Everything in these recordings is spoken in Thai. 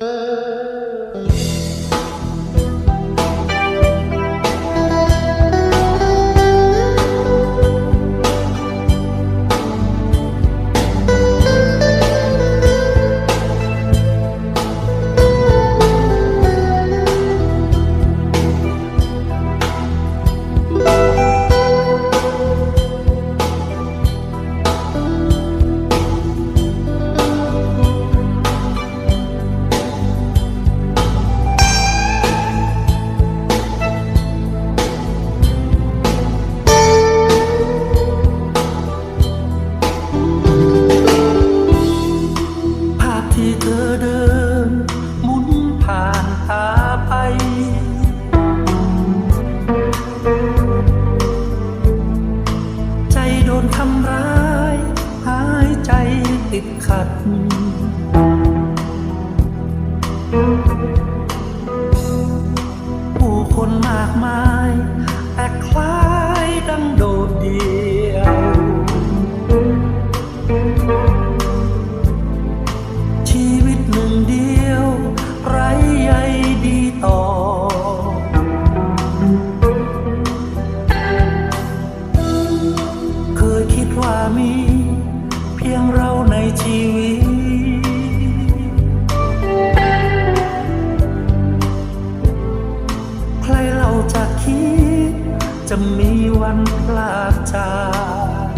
Uh... นทำร้าย หายใจติดขัด ผู้คนมากมายีวันพลาดจาก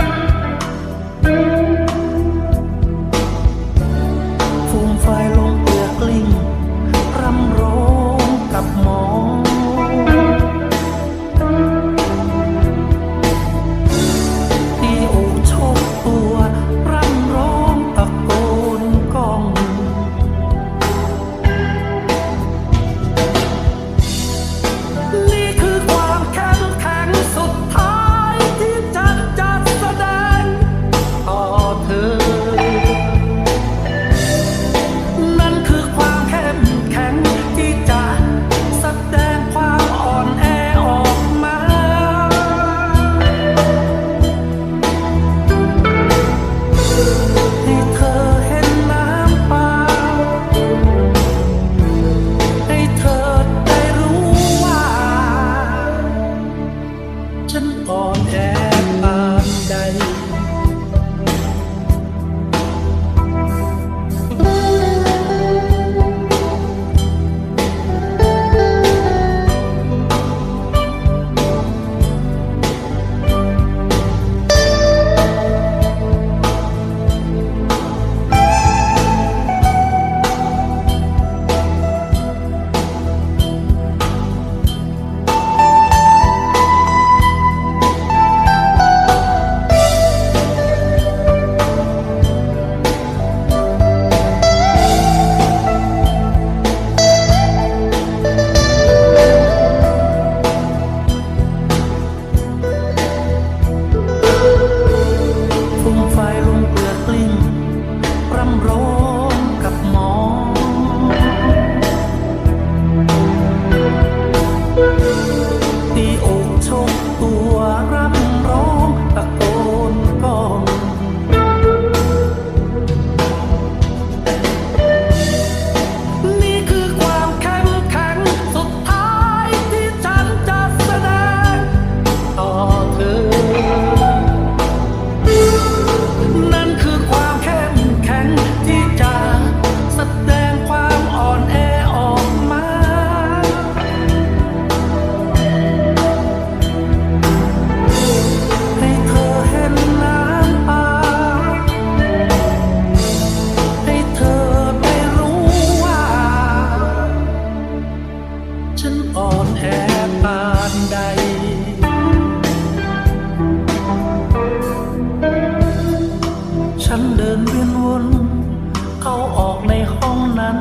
ฉันอ่อนแอปานใด ฉันเดินเวียนวนเข้าออกในห้องนั้น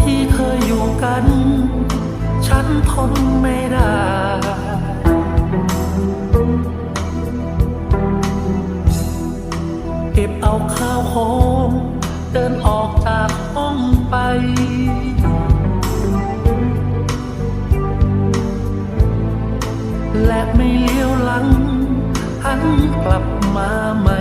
ที่เคยอยู่กัน ฉันทนไม่ได้เก็บเอาข้าวของ และไม่เลี้ยวหลังหันกลับมาใหม่